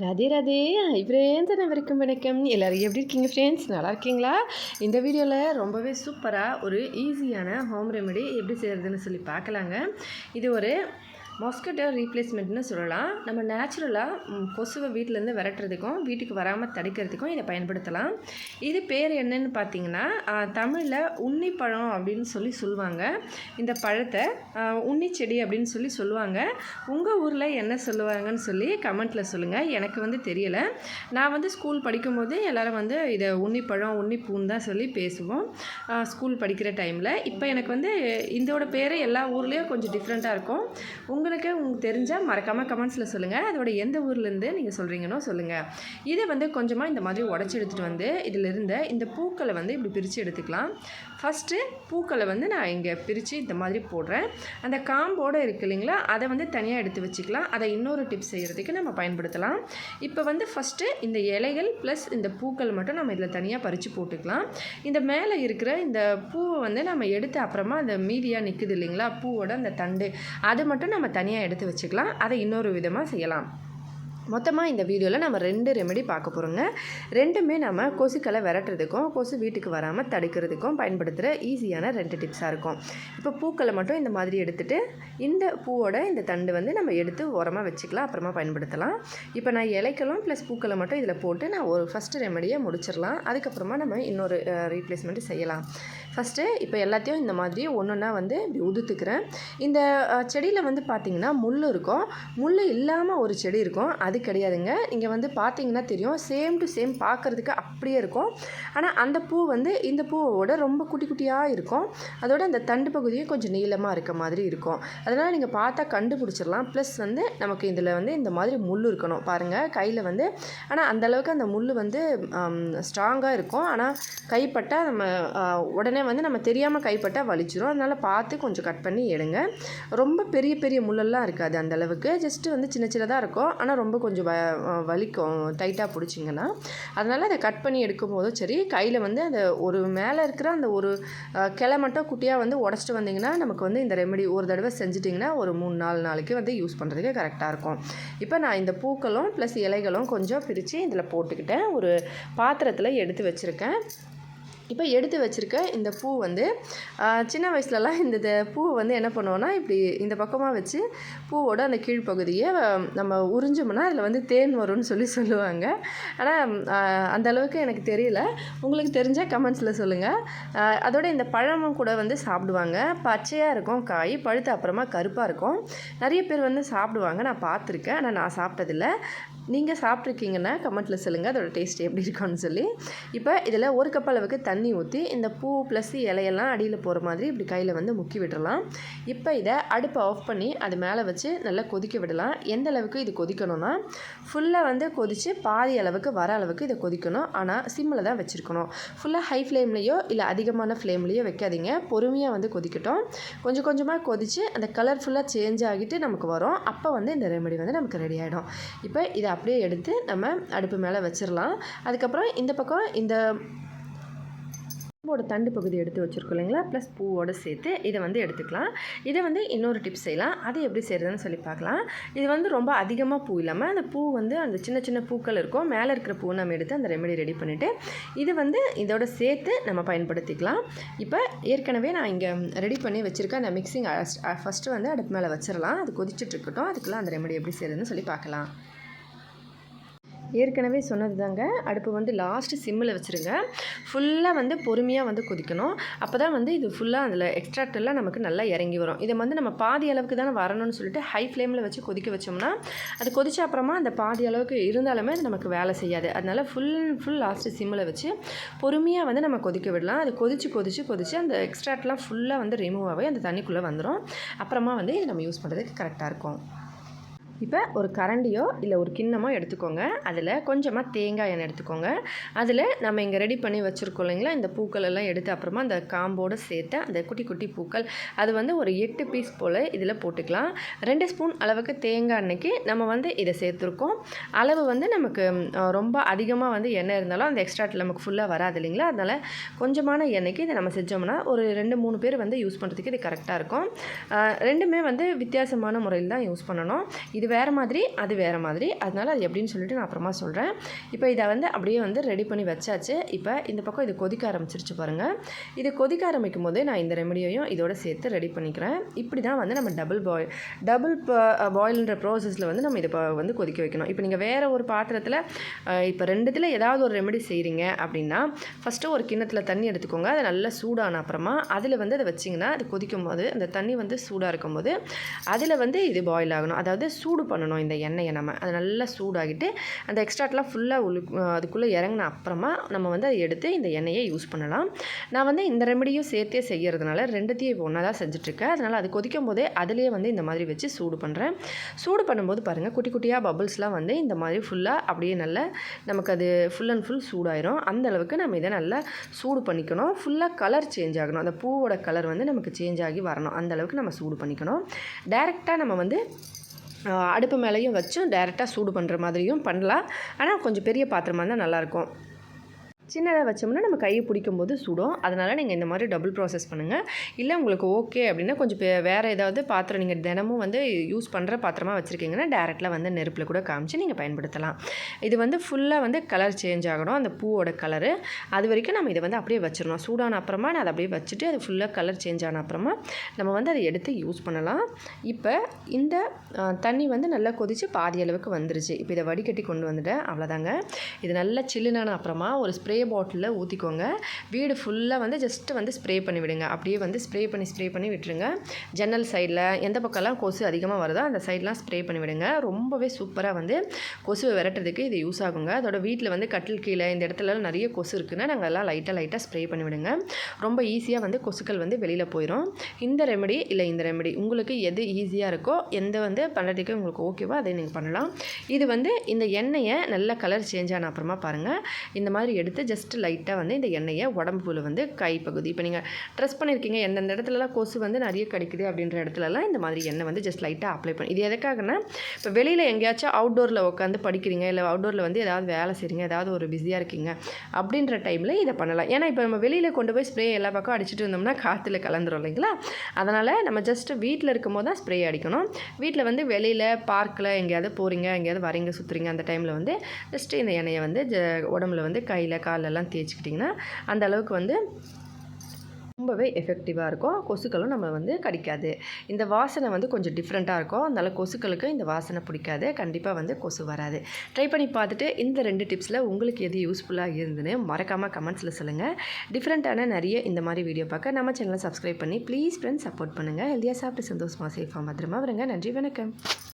Radhe Radhe. Friends அனைவருக்கும் வணக்கம் எல்லோரும் எப்படி இருக்கீங்க ஃப்ரெண்ட்ஸ் நல்லா இருக்கீங்களா? இந்த வீடியோவில் ரொம்பவே சூப்பராக ஒரு ஈஸியான ஹோம் ரெமெடி எப்படி செய்கிறதுன்னு சொல்லி பார்க்கலாங்க. இது ஒரு மொஸ்கிட்டோ ரீப்ளேஸ்மெண்ட்னு சொல்லலாம். நம்ம நேச்சுரலாக கொசுவை வீட்டிலேருந்து விரட்டுறதுக்கும் வீட்டுக்கு வராமல் தடுக்கிறதுக்கும் இதை பயன்படுத்தலாம். இது பேர் என்னன்னு பார்த்தீங்கன்னா தமிழில் உன்னிப்பழம் அப்படின்னு சொல்லி சொல்லுவாங்க. இந்த பழத்தை உன்னி செடி அப்படின்னு சொல்லி சொல்லுவாங்க. உங்கள் ஊரில் என்ன சொல்லுவாங்கன்னு சொல்லி கமெண்ட்டில் சொல்லுங்கள் எனக்கு வந்து தெரியலை. நான் வந்து ஸ்கூல் படிக்கும்போது எல்லோரும் வந்து இதை உன்னிப்பழம் உன்னிப்பூன்னு தான் சொல்லி பேசுவோம். ஸ்கூல் படிக்கிற டைமில் இப்போ எனக்கு வந்து இதோட பேர் எல்லா ஊர்லேயும் கொஞ்சம் டிஃப்ரெண்ட்டாக இருக்கும். உங்களுக்கு உங்களுக்கு தெரிஞ்சால் மறக்காமல் கமெண்ட்ஸில் சொல்லுங்கள் அதோட எந்த ஊர்லேருந்து நீங்கள் சொல்கிறீங்கன்னு சொல்லுங்கள் இதை வந்து கொஞ்சமாக இந்த மாதிரி உடச்சி எடுத்துகிட்டு வந்து இதில் இருந்த இந்த பூக்களை வந்து இப்படி பிரித்து எடுத்துக்கலாம். ஃபஸ்ட்டு பூக்களை வந்து நான் இங்கே பிரித்து இந்த மாதிரி போடுறேன். அந்த காம்போடு இருக்குது இல்லைங்களா அதை வந்து தனியாக எடுத்து வச்சுக்கலாம். அதை இன்னொரு டிப்ஸ் செய்கிறதுக்கு நம்ம பயன்படுத்தலாம். இப்போ வந்து ஃபஸ்ட்டு இந்த இலைகள் ப்ளஸ் இந்த பூக்கள் மட்டும் நம்ம இதில் தனியாக பறித்து போட்டுக்கலாம். இந்த மேலே இருக்கிற இந்த பூவை வந்து நம்ம எடுத்து அப்புறமா அந்த மீதியாக நிற்குது இல்லைங்களா பூவோட அந்த தண்டு அது மட்டும் நம்ம தனியாக எடுத்து வச்சுக்கலாம். அதை இன்னொரு விதமாக செய்யலாம். மொத்தமாக இந்த வீடியோவில் நம்ம ரெண்டு ரெமெடி பார்க்க போகிறோங்க ரெண்டுமே நம்ம கொசுக்களை விரட்டுறதுக்கும் கொசு வீட்டுக்கு வராமல் தடுக்கிறதுக்கும் பயன்படுத்துகிற ஈஸியான ரெண்டு டிப்ஸாக இருக்கும். இப்போ பூக்களை மட்டும் இந்த மாதிரி எடுத்துகிட்டு இந்த பூவோட இந்த தண்டு வந்து நம்ம எடுத்து உரமாக வச்சுக்கலாம் அப்புறமா பயன்படுத்தலாம். இப்போ நான் இலைக்கலும் ப்ளஸ் பூக்களை மட்டும் இதில் போட்டு நான் ஒரு ஃபஸ்ட்டு ரெமெடியை முடிச்சிடலாம். அதுக்கப்புறமா நம்ம இன்னொரு ரீப்ளேஸ்மெண்ட்டு செய்யலாம். ஃபஸ்ட்டு இப்போ எல்லாத்தையும் இந்த மாதிரி ஒன்று ஒன்றா வந்து இப்படி உதுத்துக்கிறேன். இந்த செடியில் வந்து பார்த்திங்கன்னா முள் இருக்கும். முள் இல்லாமல் ஒரு செடி இருக்கும். அது அது கிடையாதுங்க. இங்கே வந்து பார்த்தீங்கன்னா தெரியும். சேம் டு சேம் பார்க்குறதுக்கு அப்படியே இருக்கும். ஆனால் அந்த பூ வந்து இந்த பூவோட ரொம்ப குட்டி குட்டியாக இருக்கும். அதோட அந்த தண்டு பகுதியும் கொஞ்சம் நீளமாக இருக்க மாதிரி இருக்கும். அதனால் நீங்கள் பார்த்தா கண்டுபிடிச்சிடலாம். ப்ளஸ் வந்து நமக்கு இதில் வந்து இந்த மாதிரி முள் இருக்கணும். பாருங்கள் கையில் வந்து. ஆனால் அந்தளவுக்கு அந்த முள் வந்து ஸ்ட்ராங்காக இருக்கும். ஆனால் கைப்பட்டால் நம்ம உடனே வந்து நம்ம தெரியாமல் கைப்பட்டால் வலிச்சிரும். அதனால் பார்த்து கொஞ்சம் கட் பண்ணி எடுங்க. ரொம்ப பெரிய பெரிய முள்ளெல்லாம் இருக்காது அந்தளவுக்கு ஜஸ்ட்டு வந்து சின்ன சின்னதாக இருக்கும். ஆனால் ரொம்ப கொஞ்சம் வ வலிக்கும் டைட்டாக பிடிச்சிங்கன்னா. அதனால் அதை கட் பண்ணி எடுக்கும்போதும் சரி கையில் வந்து அந்த ஒரு மேலே இருக்கிற அந்த ஒரு கிளை மட்டும் குட்டியாக வந்து உடச்சிட்டு வந்திங்கன்னா நமக்கு வந்து இந்த ரெமெடி ஒரு தடவை செஞ்சிட்டிங்கன்னா ஒரு மூணு நாலு நாளைக்கு வந்து யூஸ் பண்ணுறதுக்கு கரெக்டாக இருக்கும். இப்போ நான் இந்த பூக்களும் ப்ளஸ் இலைகளும் கொஞ்சம் பிரித்து இதில் போட்டுக்கிட்டேன். ஒரு பாத்திரத்தில் எடுத்து வச்சுருக்கேன். இப்போ எடுத்து வச்சுருக்க இந்த பூ வந்து சின்ன வயசுலலாம் இந்த பூவை வந்து என்ன பண்ணுவோன்னா இப்படி இந்த பக்கமாக வச்சு பூவோட அந்த கீழ்ப்பகுதியை நம்ம உறிஞ்சோம்னா அதில் வந்து தேன் வரும்னு சொல்லி சொல்லுவாங்க. ஆனால் அந்த அளவுக்கு எனக்கு தெரியல. உங்களுக்கு தெரிஞ்சால் கமெண்ட்ஸில் சொல்லுங்கள் அதோட இந்த பழமும் கூட வந்து சாப்பிடுவாங்க. பச்சையாக இருக்கும் காய் பழுத்த அப்புறமா கருப்பாக இருக்கும். நிறைய பேர் வந்து சாப்பிடுவாங்க. நான் பார்த்துருக்கேன். ஆனால் நான் சாப்பிட்டதில்ல. நீங்கள் சாப்பிட்ருக்கீங்கன்னா கமெண்ட்டில் சொல்லுங்கள் அதோட டேஸ்ட் எப்படி இருக்கும்னு சொல்லி. இப்போ இதில் ஒரு கப் அளவுக்கு தண்ணி தண்ணி ஊற்றி இந்த பூ ப்ளஸ் இலையெல்லாம் அடியில் போகிற மாதிரி இப்படி கையில் வந்து முக்கி விட்டுறலாம். இப்போ இதை அடுப்பை ஆஃப் பண்ணி அது மேலே வச்சு நல்லா கொதிக்க விடலாம். எந்த அளவுக்கு இது கொதிக்கணும்னா ஃபுல்லாக வந்து கொதித்து பாதி அளவுக்கு வர அளவுக்கு இதை கொதிக்கணும். ஆனால் சிம்மில் தான் வச்சுருக்கணும். ஃபுல்லாக ஹை ஃப்ளேம்லேயோ இல்லை அதிகமான ஃப்ளேம்லேயோ வைக்காதீங்க. பொறுமையாக வந்து கொதிக்கட்டும். கொஞ்சம் கொஞ்சமாக கொதித்து அந்த கலர் ஃபுல்லாக சேஞ்ச் ஆகிட்டு நமக்கு வரும். அப்போ வந்து இந்த ரெமெடி வந்து நமக்கு ரெடி ஆகிடும் இப்போ இதை அப்படியே எடுத்து நம்ம அடுப்பு மேலே வச்சிடலாம் அதுக்கப்புறம் இந்த பக்கம் இந்த பூவோட தண்டு பகுதி எடுத்து வச்சுருக்கோம் இல்லைங்களா? ப்ளஸ் பூவோடு சேர்த்து இதை வந்து எடுத்துக்கலாம். இதை வந்து இன்னொரு டிப்ஸ் செய்யலாம். அது எப்படி செய்கிறதுன்னு சொல்லி பார்க்கலாம். இது வந்து ரொம்ப அதிகமாக பூ இல்லாமல் அந்த பூ வந்து அந்த சின்ன சின்ன பூக்கள் இருக்கும். மேலே இருக்கிற பூ நம்ம எடுத்து அந்த ரெமெடி ரெடி பண்ணிவிட்டு இது வந்து இதோட சேர்த்து நம்ம பயன்படுத்திக்கலாம். இப்போ ஏற்கனவே நான் இங்கே ரெடி பண்ணி வச்சுருக்கேன் அந்த மிக்சிங் ஃபஸ்ட்டு வந்து அடுப்பு மேலே வச்சிடலாம் அது கொதிச்சுட்டு இருக்கட்டும். அதுக்குள்ளே அந்த ரெமெடி எப்படி செய்கிறதுன்னு சொல்லி பார்க்கலாம். ஏற்கனவே சொன்னது தாங்க அடுப்பு வந்து லாஸ்ட்டு சிம்மில் வச்சுருங்க. ஃபுல்லாக வந்து பொறுமையாக வந்து கொதிக்கணும். அப்போ தான் வந்து இது ஃபுல்லாக அதில் எக்ஸ்ட்ராக்டெல்லாம் நமக்கு நல்லா இறங்கி வரும். இதை வந்து நம்ம பாதி அளவுக்கு தானே வரணும்னு சொல்லிட்டு ஹை ஃப்ளேமில் வச்சு கொதிக்க வச்சோம்னா அது கொதிச்ச அப்புறமா அந்த பாதி அளவுக்கு இருந்தாலுமே அது நமக்கு வேலை செய்யாது. அதனால் ஃபுல் ஃபுல் லாஸ்ட்டு சிம்மில் வச்சு பொறுமையாக வந்து நம்ம கொதிக்க விடலாம். அது கொதிச்சு கொதிச்சு கொதிச்சு அந்த எக்ஸ்ட்ராக்ட்லாம் ஃபுல்லாக வந்து ரிமூவ் ஆகி அந்த தண்ணிக்குள்ளே வந்துடும் அப்புறமா வந்து இது நம்ம யூஸ் பண்ணுறதுக்கு கரெக்டாக இருக்கும். இப்போ ஒரு கரண்டியோ இல்லை ஒரு கிண்ணமோ எடுத்துக்கோங்க. அதில் கொஞ்சமாக தேங்காய் எண்ணெய் எடுத்துக்கோங்க. அதில் நம்ம இங்கே ரெடி பண்ணி வச்சுருக்கோம் இல்லைங்களா? இந்த பூக்கள் எல்லாம் எடுத்து அப்புறமா அந்த காம்போடு சேர்த்து அந்த குட்டி குட்டி பூக்கள் அது வந்து ஒரு எட்டு பீஸ் போல் இதில் போட்டுக்கலாம். ரெண்டு ஸ்பூன் அளவுக்கு தேங்காய் எண்ணெய்க்கு நம்ம வந்து இதை சேர்த்துருக்கோம். அளவு வந்து நமக்கு ரொம்ப அதிகமாக வந்து எண்ணெய் இருந்தாலும் அந்த எக்ஸ்ட்ராட்டில் நமக்கு ஃபுல்லாக வராது இல்லைங்களா? அதனால் கொஞ்சமான எண்ணெய்க்கு இதை நம்ம செஞ்சோம்னா ஒரு ரெண்டு மூணு பேர் வந்து யூஸ் பண்ணுறதுக்கு இது கரெக்டாக இருக்கும். ரெண்டுமே வந்து வித்தியாசமான முறையில் தான் யூஸ் பண்ணணும். இது வேறு மாதிரி அது வேறு மாதிரி. அதனால் அது எப்படின்னு சொல்லிட்டு நான் அப்புறமா சொல்கிறேன் இப்போ இதை வந்து அப்படியே வந்து ரெடி பண்ணி வச்சாச்சு. இப்போ இந்த பக்கம் இது கொதிக்க ஆரம்பிச்சிருச்சு பாருங்கள் இது கொதிக்க ஆரம்பிக்கும் போது நான் இந்த ரெமடியையும் இதோட சேர்த்து ரெடி பண்ணிக்கிறேன். இப்படி தான் வந்து நம்ம டபுள் பாயில் டபுள் பாயில்ன்ற ப்ராசஸில் வந்து நம்ம இதை வந்து கொதிக்க வைக்கணும். இப்போ நீங்கள் வேறு ஒரு பாத்திரத்தில் இப்போ ரெண்டுத்தில் ஏதாவது ஒரு ரெமெடி செய்கிறீங்க அப்படின்னா ஃபஸ்ட்டு ஒரு கிண்ணத்தில் தண்ணி எடுத்துக்கோங்க. அதை நல்லா சூடான அப்புறமா அதில் வந்து அதை வச்சிங்கன்னா அது கொதிக்கும் போது அந்த தண்ணி வந்து சூடாக இருக்கும்போது அதில் வந்து இது பாயில் ஆகணும். அதாவது சூடு பண்ணணும் இந்த எண்ணெயை நம்ம. அது நல்லா சூடாகிட்டு அந்த எக்ஸ்ட்ராட்லாம் ஃபுல்லாக உள்ள அதுக்குள்ளே இறங்கின அப்புறமா நம்ம வந்து அதை எடுத்து இந்த எண்ணெயை யூஸ் பண்ணலாம். நான் வந்து இந்த ரெமடியும் சேர்த்தே செய்கிறதுனால ரெண்டுத்தையும் இப்போ ஒன்றா தான் செஞ்சுட்ருக்கேன். அதனால் அது கொதிக்கும் போதே அதிலேயே வந்து இந்த மாதிரி வச்சு சூடு பண்ணுறேன் சூடு பண்ணும்போது பாருங்கள் குட்டி குட்டியாக பபுள்ஸ்லாம் வந்து இந்த மாதிரி ஃபுல்லாக அப்படியே நல்லா நமக்கு அது ஃபுல் அண்ட் ஃபுல் சூடாயிரும். அந்த அளவுக்கு நம்ம இதை நல்லா சூடு பண்ணிக்கணும். ஃபுல்லாக கலர் சேஞ்ச் ஆகணும். அந்த பூவோட கலர் வந்து நமக்கு சேஞ்ச் ஆகி வரணும். அந்த அளவுக்கு நம்ம சூடு பண்ணிக்கணும். டைரெக்டாக நம்ம வந்து அடுப்பு மேலேயும் வச்சும் டேரெக்டாக சூடு பண்ணுற மாதிரியும் பண்ணலாம். ஆனால் கொஞ்சம் பெரிய பாத்திரமாக இருந்தால் நல்லாயிருக்கும் சின்னதாக வச்சோம்னா நம்ம கையை பிடிக்கும் போது சுடும். அதனால் நீங்கள் இந்த மாதிரி டபுள் ப்ராசஸ் பண்ணுங்கள் இல்லை உங்களுக்கு ஓகே அப்படின்னா கொஞ்சம் வேறு ஏதாவது பாத்திரம் நீங்கள் தினமும் வந்து யூஸ் பண்ணுற பாத்திரமாக வச்சுருக்கீங்கன்னா டேரெக்டாக வந்து நெருப்பில் கூட காமிச்சு நீங்கள் பயன்படுத்தலாம். இது வந்து ஃபுல்லாக வந்து கலர் சேஞ்ச் ஆகணும். அந்த பூவோட கலரு அது வரைக்கும் நம்ம இதை வந்து அப்படியே வச்சிடணும். சூடான அப்புறமா நான் அதை அப்படியே வச்சுட்டு அது ஃபுல்லாக கலர் சேஞ்ச் ஆன அப்புறமா நம்ம வந்து அதை எடுத்து யூஸ் பண்ணலாம். இப்போ இந்த தண்ணி வந்து நல்லா கொதித்து பாதி அளவுக்கு வந்துருச்சு. இப்போ இதை வடிகட்டி கொண்டு வந்துட்டேன். அவ்வளோதாங்க இது நல்லா சில்லுனான அப்புறமா ஒரு ஸ்ப்ரே பாட்டிலில் ஊற்றிக்கோங்க வீடு ஃபுல்லாக வந்து ஜஸ்ட்டு வந்து ஸ்ப்ரே பண்ணி விடுங்க அப்படியே வந்து ஸ்ப்ரே பண்ணி ஸ்ப்ரே பண்ணி விட்டுருங்க. ஜன்னல் சைடில் எந்த பக்கம்லாம் கொசு அதிகமாக வருதோ அந்த சைட்லாம் ஸ்ப்ரே பண்ணி விடுங்க ரொம்பவே சூப்பராக வந்து கொசுவை விரட்டுறதுக்கு இது யூஸ் ஆகுங்க. அதோட வீட்டில் வந்து கட்டில் கீழே இந்த இடத்துல நிறைய கொசு இருக்குன்னா நாங்கள் எல்லாம் லைட்டாக லைட்டாக ஸ்ப்ரே பண்ணி விடுங்க ரொம்ப ஈஸியாக வந்து கொசுக்கள் வந்து வெளியில் போயிடும் இந்த ரெமெடி இல்லை இந்த ரெமெடி உங்களுக்கு எது ஈஸியாக இருக்கோ எந்த வந்து பண்ணுறதுக்கு உங்களுக்கு ஓகேவோ அதை நீங்கள் பண்ணலாம். இது வந்து இந்த எண்ணெயை நல்ல கலர் சேஞ்ச் ஆன அப்புறமா பாருங்கள் இந்த மாதிரி எடுத்து ஜஸ்ட் லைட்டாக வந்து இந்த எண்ணெயை உடம்புல வந்து கைப்பகுதி. இப்போ நீங்கள் ட்ரெஸ் பண்ணியிருக்கீங்க எந்தெந்த இடத்துலலாம் கொசு வந்து நிறைய கிடைக்குது அப்படின்ற இடத்துலலாம் இந்த மாதிரி எண்ணெய் வந்து ஜஸ்ட் லைட்டாக அப்ளை பண்ணி இது எதுக்காகனா இப்போ வெளியில் எங்கேயாச்சும் அவுட்டோரில் உட்காந்து படிக்கிறீங்க இல்லை அவுட்டோரில் வந்து ஏதாவது வேலை செய்கிறீங்க ஏதாவது ஒரு பிஸியாக இருக்கீங்க அப்படின்ற டைமில் இதை பண்ணலாம். ஏன்னா இப்போ நம்ம வெளியில் கொண்டு போய் ஸ்ப்ரே எல்லா பக்கம் அடிச்சுட்டு இருந்தோம்னா காற்றுல கலந்துரும் இல்லைங்களா? அதனால் நம்ம ஜஸ்ட்டு வீட்டில் இருக்கும்போது தான் ஸ்ப்ரே அடிக்கணும். வீட்டில் வந்து வெளியில் பார்க்கில் எங்கேயாவது போகிறீங்க எங்கேயாவது வரீங்க சுற்றுறீங்க அந்த டைமில் வந்து ஜஸ்ட்டு இந்த எண்ணெயை வந்து உடம்புல வந்து கையில் கா காலெல்லாம் தேய்ச்சிக்கிட்டிங்கன்னா அந்த அளவுக்கு வந்து ரொம்பவே எஃபெக்டிவாக இருக்கும். கொசுக்களும் நம்ம வந்து கடிக்காது. இந்த வாசனை வந்து கொஞ்சம் டிஃப்ரெண்ட்டாக இருக்கும். அதனால் கொசுக்களுக்கு இந்த வாசனை பிடிக்காது. கண்டிப்பாக வந்து கொசு வராது. ட்ரை பண்ணி பார்த்துட்டு இந்த ரெண்டு டிப்ஸில் உங்களுக்கு எது யூஸ்ஃபுல்லாக இருந்துன்னு மறக்காமல் கமெண்ட்ஸில் சொல்லுங்கள் டிஃப்ரெண்ட்டான நிறைய இந்த மாதிரி வீடியோ பார்க்க நம்ம சேனலை சப்ஸ்கிரைப் பண்ணி ப்ளீஸ் ஃப்ரெண்ட்ஸ் சப்போர்ட் பண்ணுங்கள் ஹெல்தியாக சாப்பிட்டு சந்தோஷமாக சேஃபாக பத்திரமா வருங்க. நன்றி வணக்கம்.